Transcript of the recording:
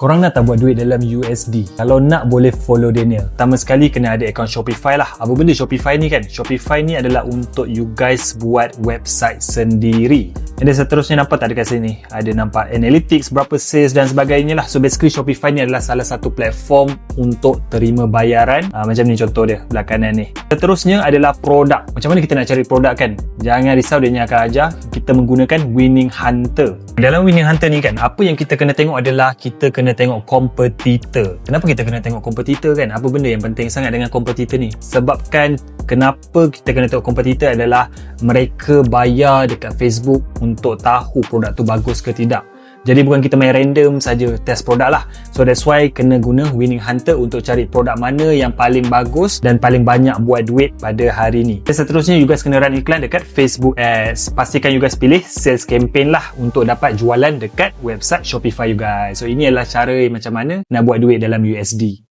Korang nak tak buat duit dalam USD? Kalau nak boleh follow Daniel. Pertama sekali kena ada akaun Shopify lah. Apa benda Shopify ni kan? Shopify ni adalah untuk you guys buat website sendiri. Dan seterusnya nampak tak dekat sini? Ada nampak analytics, berapa sales dan sebagainya lah. So basically Shopify ni adalah salah satu platform untuk terima bayaran. Ha, macam ni contoh dia belah kanan ni. Seterusnya adalah produk. Macam mana kita nak cari produk kan? Jangan risau dia akan ajar. Kita menggunakan Winning Hunter. Dalam Winning Hunter ni kan, apa yang kita kena tengok adalah kita kena tengok kompetitor. Kenapa kita kena tengok kompetitor kan? Apa benda yang penting sangat dengan kompetitor ni? Sebabkan kenapa kita kena tengok kompetitor adalah mereka bayar dekat Facebook untuk tahu produk tu bagus ke tidak. Jadi bukan kita main random saja test produk lah. So that's why kena guna Winning Hunter untuk cari produk mana yang paling bagus dan paling banyak buat duit pada hari ni. Dan seterusnya you guys kena run iklan dekat Facebook Ads. Pastikan you guys pilih sales campaign lah untuk dapat jualan dekat website Shopify you guys. So ini adalah cara macam mana nak buat duit dalam USD.